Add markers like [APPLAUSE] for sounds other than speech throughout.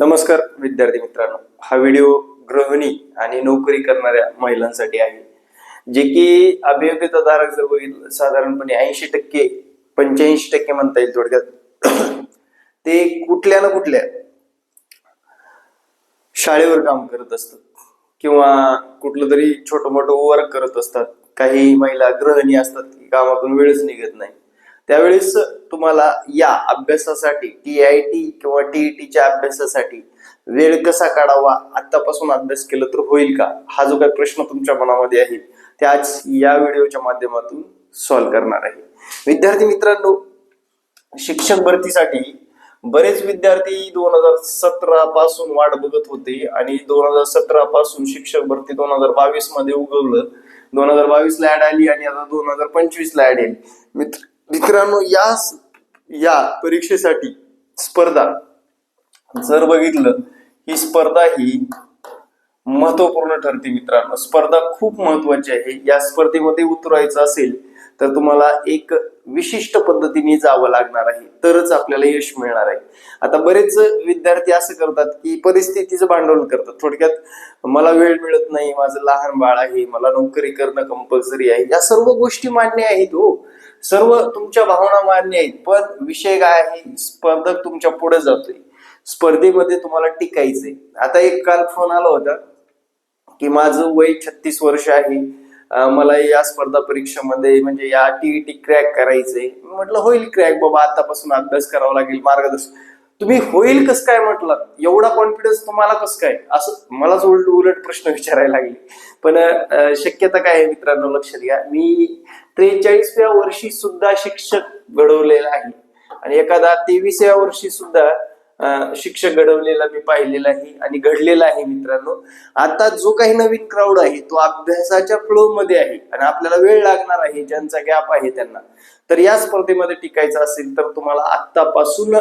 नमस्कार विद्यार्थी मित्रांनो. हा व्हिडिओ गृहिणी आणि नोकरी करणाऱ्या महिलांसाठी आहे जे की अभियोग्यताधारक जर बघितलं साधारणपणे ऐंशी टक्के पंच्याऐंशी टक्के म्हणता येईल थोडक्यात. [COUGHS] ते कुठल्या ना कुठल्या शाळेवर काम करत असतात किंवा कुठलं तरी छोटं मोठं वर्क करत असतात. काही महिला गृहिणी असतात की कामातून वेळच निघत नाही. त्यावेळेस तुम्हाला या अभ्यासासाठी टी आय टी किंवा टीईटीच्या अभ्यासासाठी वेळ कसा काढावा आतापासून अभ्यास केला तर होईल का? हा जो काही प्रश्न तुमच्या मनामध्ये आहे ते आज या व्हिडिओच्या माध्यमातून सॉल्व्ह करणार आहे. विद्यार्थी मित्रांनो शिक्षक भरतीसाठी बरेच विद्यार्थी दोन हजार सतरा पासून वाट बघत होते आणि दोन हजार सतरा पासून शिक्षक भरती दोन हजार बावीसमध्ये उगवलं. दोन हजार बावीस ला ऍड आली आणि आता दोन हजार पंचवीस ला ऍड आली मित्र मित्रांनो या या परीक्षेसाठी स्पर्धा. जर बघितलं ही स्पर्धा ही महत्त्वपूर्ण ठरते मित्रांनो. स्पर्धा खूप महत्वाची आहे. या स्पर्धेमध्ये उतरायचं असेल तर तुम्हाला एक विशिष्ट पद्धतीने जावं लागणार आहे. तरच आपल्याला यश मिळणार आहे. आता बरेच विद्यार्थी असं करतात की परिस्थितीचं भांडवल करतात. थोडक्यात मला वेळ मिळत नाही माझं लहान बाळ आहे मला नोकरी करणं कंपल्सरी आहे. या सर्व गोष्टी मान्य आहेत हो. सर्व तुमच्या भावना मान्य आहेत. पण विषय काय आहे? स्पर्धक तुमच्यापुढे जातोय. स्पर्धेमध्ये तुम्हाला टिकायचंय. आता एक काल फोन आला होता की माझं वय छत्तीस वर्ष आहे. मला या स्पर्धा परीक्षेमध्ये म्हणजे या टीईटी क्रॅक करायचंय. म्हटलं होईल क्रॅक बाबा आतापासून अभ्यास करावा लागेल मार्गदर्शन. तुम्ही होईल कसं काय? म्हटलं एवढा कॉन्फिडन्स तुम्हाला कसं काय? असं मलाच उलट उलट प्रश्न विचारायला लागले. पण शक्यता काय आहे मित्रांनो लक्ष द्या मी त्रेचाळीसव्या वर्षी सुद्धा शिक्षक घडवलेला आहे. आणि एखादा तेवीसव्या वर्षी सुद्धा शिक्षक घडवलेला मी पाहिलेला आहे आणि घडलेला आहे मित्रांनो. आता जो काही नवीन क्राऊड आहे तो अभ्यासाच्या फ्लो मध्ये आहे आणि आपल्याला वेळ लागणार आहे ज्यांचा गॅप आहे त्यांना. तर या स्पर्धेमध्ये टिकायचं असेल तर तुम्हाला आत्तापासून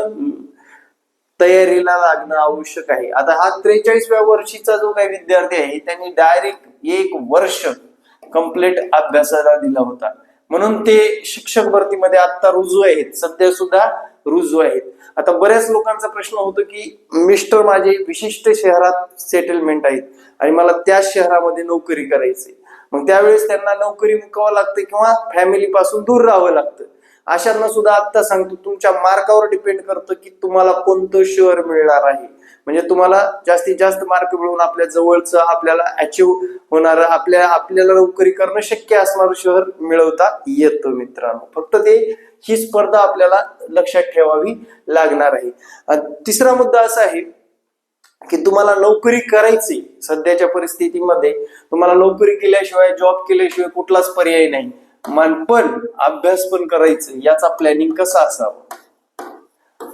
तयारीला लागणं आवश्यक आहे. आता हा त्रेचाळीसव्या वर्षीचा जो काही विद्यार्थी आहे त्यांनी डायरेक्ट एक वर्ष कंप्लीट अभ्यासाला दिला होता. म्हणून ते शिक्षक भरतीमध्ये आता रुजू आहेत. सध्या सुद्धा रुजू आहेत. आता बऱ्याच लोकांचा प्रश्न होतो की मिस्टर माझे विशिष्ट शहरात सेटलमेंट आहेत आणि मला त्याच शहरामध्ये नोकरी करायची मग त्यावेळेस त्यांना नोकरी मुकावं लागतं किंवा फॅमिली पासून दूर राहावं लागतं? अशांना सुद्धा आता सांगतो तुमच्या मार्कावर डिपेंड करतं की तुम्हाला कोणतं शहर मिळणार आहे. म्हणजे तुम्हाला जास्तीत जास्त मार्क मिळवून आपल्या जवळचं आपल्याला अचीव होणार आपल्या आपल्याला नोकरी करणं शक्य असणारं शहर मिळवता येतं मित्रांनो. फक्त ते ही स्पर्धा आपल्याला लक्षात ठेवावी लागणार आहे. तिसरा मुद्दा असा आहे की तुम्हाला नोकरी करायची सध्याच्या परिस्थितीमध्ये तुम्हाला नोकरी केल्याशिवाय जॉब केल्याशिवाय कुठलाच पर्याय नाही. मन पण अभ्यास पण करायचं याचा प्लॅनिंग कसा असावा?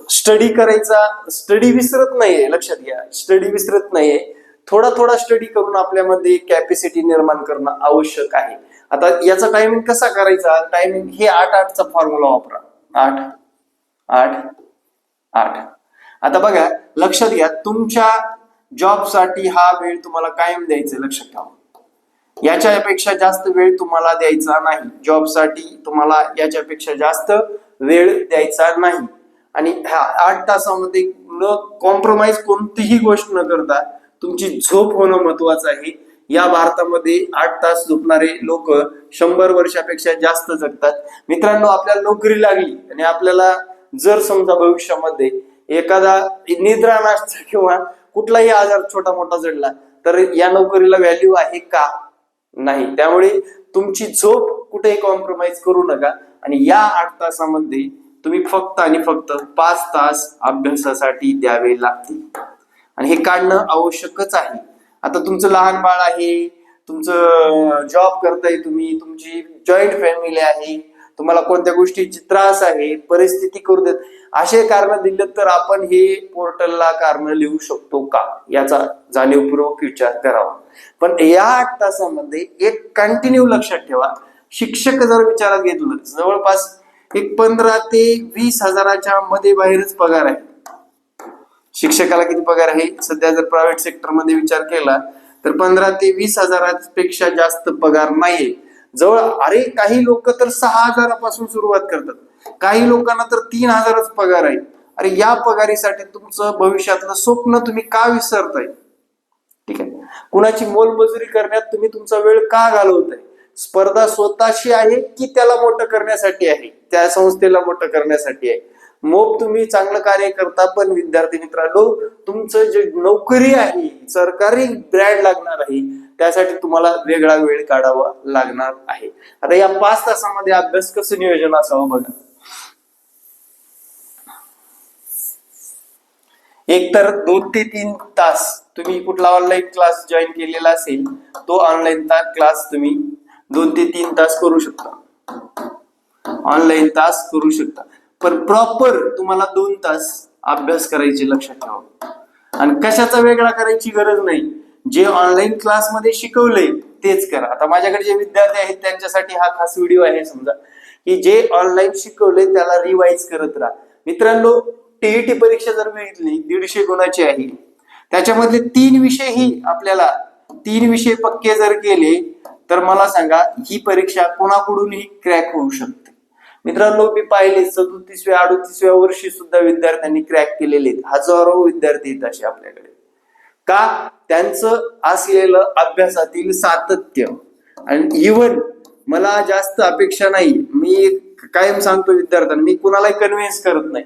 स्टडी करायचा स्टडी विसरत नाहीये लक्षात घ्या. स्टडी विसरत नाहीये. थोडा थोडा स्टडी करून आपल्यामध्ये कॅपॅसिटी निर्माण करणं आवश्यक आहे. आता याचा टायमिंग कसा करायचा? टायमिंग हे आठ आठचा फॉर्म्युला वापरा. आठ आठ आठ. आता बघा लक्षात घ्या तुमच्या जॉबसाठी हा वेळ तुम्हाला कायम द्यायचा लक्षात ठेवा. याच्यापेक्षा जास्त वेळ तुम्हाला द्यायचा नाही. जॉबसाठी तुम्हाला याच्यापेक्षा जास्त वेळ द्यायचा नाही. आणि ह्या आठ तासामध्ये न कॉम्प्रोमाइज कोणतीही गोष्ट न करता तुमची झोप होणं महत्वाचं आहे. या भारतामध्ये आठ तास झोपणारे लोक शंभर वर्षापेक्षा जास्त जगतात. मित्रांनो आपल्याला नोकरी लागली आणि आपल्याला जर समजा भविष्यामध्ये एखादा निद्रानाशचा किंवा कुठलाही आजार छोटा मोठा जडला तर या नोकरीला व्हॅल्यू आहे का? नाही. त्यामुळे तुमची झोप कुठेही कॉम्प्रोमाइज करू नका आणि या आठ तासामध्ये तुम्ही फक्त आणि फक्त पाच तास अभ्यासासाठी द्यावे लागतील. आणि हे काढणं आवश्यकच आहे. आता तुमचं लहान बाळ आहे तुमचं जॉब करताय तुम्ही तुमची जॉईंट फॅमिली आहे तुम्हाला कोणत्या गोष्टीची त्रास आहे परिस्थिती करू देत असे कारण दिले तर आपण हे पोर्टलला कारण लिहू शकतो का? याचा जाणीवपूर्वक विचार करावा. पण या आठ तासामध्ये एक कंटिन्यू लक्षात ठेवा. शिक्षक जर विचारात घेतलं जवळपास एक पंधरा ते वीस हजाराच्या मध्ये बाहेरच पगार आहे. शिक्षकाला किती पगार आहे? सध्या जर प्रायव्हेट सेक्टरमध्ये विचार केला तर पंधरा ते वीस हजारापेक्षा जास्त पगार नाहीये. जवळ अरे काही लोक तर सहा हजारापासून सुरुवात करतात. काही लोकांना तर तीन हजारच पगार आहे. अरे या पगारीसाठी तुमचं भविष्यातलं स्वप्न तुम्ही का विसरताय? ठीक आहे. कुणाची मोलमजुरी करण्यात तुम्ही तुमचा वेळ का घालवताय? स्पर्धा स्वतःशी आहे की त्याला मोठं करण्यासाठी आहे? त्या संस्थेला मोठं करण्यासाठी आहे? मोप तुम्ही चांगलं कार्य करता पण विद्यार्थी मित्रांनो तुमचं जे नोकरी आहे सरकारी ब्रँड लागणार आहे त्यासाठी तुम्हाला वेगळा वेळ काढावा लागणार आहे. आता या पाच तासामध्ये अभ्यास कसं नियोजन असावं बघा. एक तर दोन ते तीन तास तुम्ही कुठला ऑनलाईन क्लास जॉईन केलेला असेल तो ऑनलाईन क्लास तुम्ही दोन ते तीन तास करू शकता. ऑनलाईन तास करू शकता. पण प्रॉपर तुम्हाला दोन तास अभ्यास करायचे लक्षात ठेवा. आणि कशाचा वेगळा करायची गरज नाही. जे ऑनलाईन क्लासमध्ये शिकवलंय तेच करा. आता माझ्याकडे जे विद्यार्थी आहेत त्यांच्यासाठी हा खास व्हिडिओ आहे समजा. की जे ऑनलाईन शिकवलंय त्याला रिवाइज करत राहा. मित्रांनो टीईटी परीक्षा जर मिळली दीडशे गुणाची आहे. त्याच्यामधले तीन विषय ही आपल्याला तीन विषय पक्के जर केले तर मला सांगा ही परीक्षा कोणाकडूनही क्रॅक होऊ शकते. मित्रांनो मी पाहिले सदोतीसव्या अडोतीसव्या वर्षी सुद्धा विद्यार्थ्यांनी क्रॅक केलेले आहेत. हजारो विद्यार्थी आहेत असे आपल्याकडे. का? त्यांचं असलेलं अभ्यासातील सातत्य आणि इवन मला जास्त अपेक्षा नाही. मी कायम सांगतो विद्यार्थ्यांना मी कुणालाही कन्व्हिन्स करत नाही.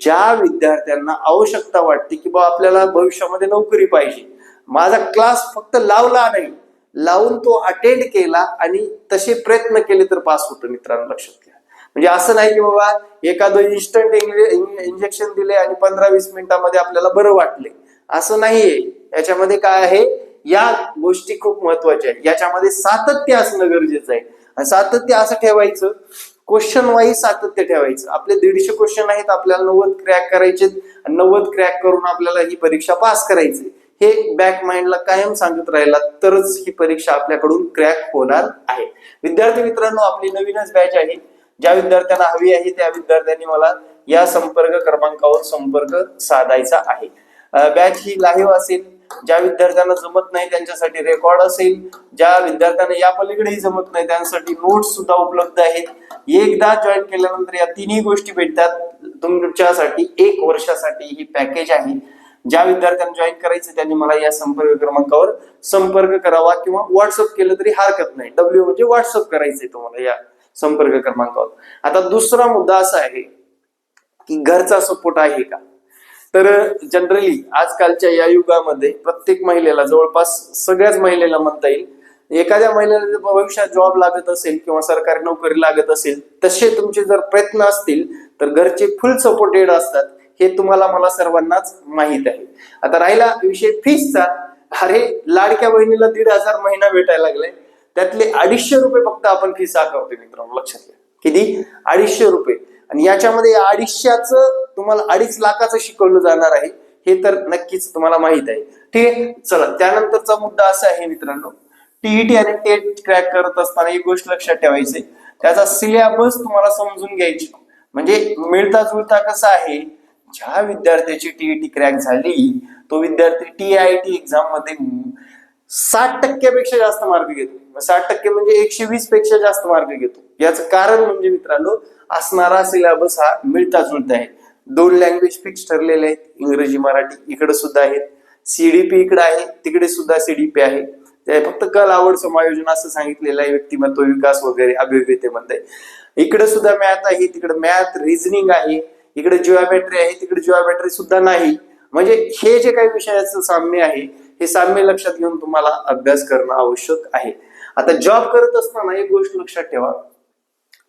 ज्या विद्यार्थ्यांना आवश्यकता वाटते की बा आपल्याला भविष्यामध्ये नोकरी पाहिजे. माझा क्लास फक्त लावला नाही. लावून तो अटेंड केला आणि तसे प्रयत्न केले तर पास होतो मित्रांनो लक्षात घ्या. म्हणजे असं नाही की बाबा एखादं इन्स्टंट इंजेक्शन दिले आणि पंधरा वीस मिनिटामध्ये आपल्याला बरं वाटले असं नाहीये. याच्यामध्ये काय आहे? या गोष्टी खूप महत्त्वाच्या आहेत. याच्यामध्ये सातत्य असणं गरजेचं आहे. आणि सातत्य असं ठेवायचं क्वेश्चन वाईज सातत्य ठेवायचं. आपले दीडशे क्वेश्चन आहेत आपल्याला नव्वद क्रॅक करायचे आणि नव्वद क्रॅक करून आपल्याला ही परीक्षा पास करायची हे बॅक माइंडला कायम सांगत राहिला तरच ही परीक्षा आपल्याकडून क्रॅक होणार आहे. विद्यार्थी मित्रांनो आपली नवीनच बॅच आहे. ज्या विद्यार्थ्यांना हवी आहे त्या विद्यार्थ्यांनी मला या संपर्क क्रमांकावर संपर्क साधायचा आहे. बॅच ही लाईव्ह असेल ज्या विद्यार्थ्यांना जमत नाही त्यांच्यासाठी रेकॉर्ड असेल ज्या विद्यार्थ्यांना या पलीकडेही जमत नाही त्यांसाठी नोट्स सुद्धा उपलब्ध आहेत. एकदा जॉईन केल्यानंतर या तिन्ही गोष्टी भेटतात. तुमच्यासाठी एक वर्षासाठी ही पॅकेज आहे. ज्या विद्यार्थ्यांना जॉईन करायचं त्यांनी मला या संपर्क क्रमांकावर संपर्क करावा किंवा व्हॉट्सअप केलं तरी हरकत नाही. डब्ल्यू म्हणजे व्हॉट्सअप करायचंय तुम्हाला या संपर्क क्रमांकावर आता दुसरा मुद्दा असा आहे की घरचा सपोर्ट आहे का? तर जनरली आजकालच्या या युगामध्ये प्रत्येक महिलेला जवळपास सगळ्याच महिलेला म्हणता येईल एखाद्या महिलेला भविष्यात जॉब लागत असेल किंवा सरकारी नोकरी लागत असेल तसे तुमचे जर प्रयत्न असतील तर घरचे फुल सपोर्टेड असतात हे तुम्हाला मला सर्वांनाच माहीत आहे. आता राहिला विषय फीसचा अरे लाडक्या बहिणीला दीड हजार महिना भेटायला लागलाय त्यातले अडीचशे रुपये फक्त आपण फी आकारतोय मित्रांनो लक्षात घ्या. किती? अडीचशे रुपये. आणि याच्यामध्ये अडीचशेच तुम्हाला अडीच लाखाचं शिकवलं जाणार आहे. हे तर नक्कीच तुम्हाला माहीत आहे. ठीक आहे? चला त्यानंतरचा मुद्दा असा आहे मित्रांनो. टीईटी आणि टेट क्रॅक करत असताना एक गोष्ट लक्षात ठेवायची. त्याचा सिलेबस तुम्हाला समजून घ्यायची. म्हणजे मिळता जुळता कसा आहे? ज्या विद्यार्थ्याची टीईटी क्रॅक झाली तो विद्यार्थी टी आय टी एक्झाममध्ये साठ टक्क्यापेक्षा जास्त मार्क घेतो. साठ टक्के म्हणजे एकशे वीसपेक्षा जास्त मार्क घेतो. याचं कारण म्हणजे मित्रांनो असणारा सिलेबस हा मिळता जुळता आहे. दोन लँग्वेज फिक्स ठरलेले आहेत. इंग्रजी मराठी इकडे सुद्धा आहेत. सीडीपी इकडे आहे. तिकडे सुद्धा सीडीपी आहे. ते फक्त कल आवड समायोजन असं सांगितलेलं आहे व्यक्तिमत्व विकास वगैरे अभिव्यक्तीमध्ये. इकडे सुद्धा मॅथ आहे. तिकडे मॅथ रिझनिंग आहे. इकडे जिओबॅटरी आहे. तिकडे जिओबॅटरी सुद्धा नाही. म्हणजे हे जे काही विषयाचं साम्य आहे हे साम्य लक्षात घेऊन तुम्हाला अभ्यास करणं आवश्यक आहे. आता जॉब करत असताना एक गोष्ट लक्षात ठेवा.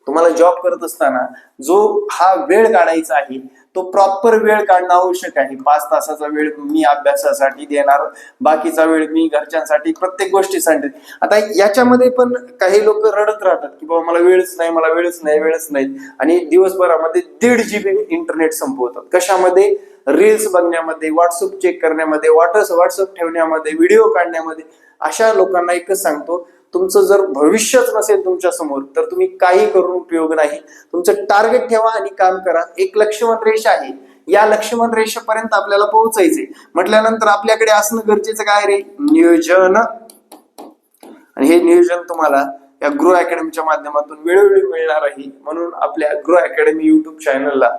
तुम्हाला जॉब करत असताना जो हा वेळ काढायचा आहे तो प्रॉपर वेळ काढणं आवश्यक आहे. पाच तासाचा वेळ मी अभ्यासासाठी देणार बाकीचा वेळ मी घरच्यांसाठी प्रत्येक गोष्टीसाठी. आता याच्यामध्ये पण काही लोक रडत राहतात की बाबा मला वेळच नाही मला वेळच नाही वेळच नाही. आणि दिवसभरामध्ये दीड जीबी इंटरनेट संपवतात. कशामध्ये? रील्स बघण्यामध्ये व्हॉट्सअप चेक करण्यामध्ये व्हॉट्स व्हॉट्सअप ठेवण्यामध्ये व्हिडिओ काढण्यामध्ये. अशा लोकांना एकच सांगतो तुमचं जर भविष्यच नसेल तुमच्यासमोर तर तुम्ही काही करून उपयोग नाही. तुमचं टार्गेट ठेवा आणि काम करा. एक लक्ष्मण रेषा आहे. या लक्ष्मण रेषेपर्यंत आपल्याला पोहोचायचे म्हटल्यानंतर आपल्याकडे असणं गरजेचं काय रे? नियोजन. आणि हे नियोजन तुम्हाला या ग्रो अकॅडमीच्या माध्यमातून वेळोवेळी मिळणार आहे. म्हणून आपल्या ग्रो अकॅडमी युट्यूब चॅनलला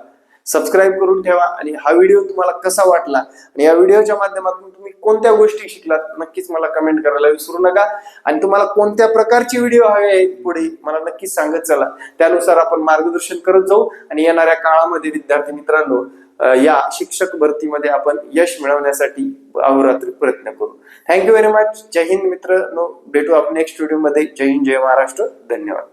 सबस्क्राईब करून ठेवा आणि हा व्हिडिओ तुम्हाला कसा वाटला? आणि या व्हिडिओच्या माध्यमातून तुम्ही कोणत्या गोष्टी शिकलात नक्कीच मला कमेंट करायला विसरू नका. आणि तुम्हाला कोणत्या प्रकारची व्हिडिओ हवे आहेत पुढे मला नक्कीच सांगत चला. त्यानुसार आपण मार्गदर्शन करत जाऊ आणि येणाऱ्या काळामध्ये विद्यार्थी मित्रांनो या शिक्षक भरतीमध्ये आपण यश मिळवण्यासाठी अहोरात्री प्रयत्न करू. Thank you very much Jai Hind मित्र नो भेटू आपण नेक्स्ट व्हिडिओमध्ये जय हिंद जय महाराष्ट्र. धन्यवाद.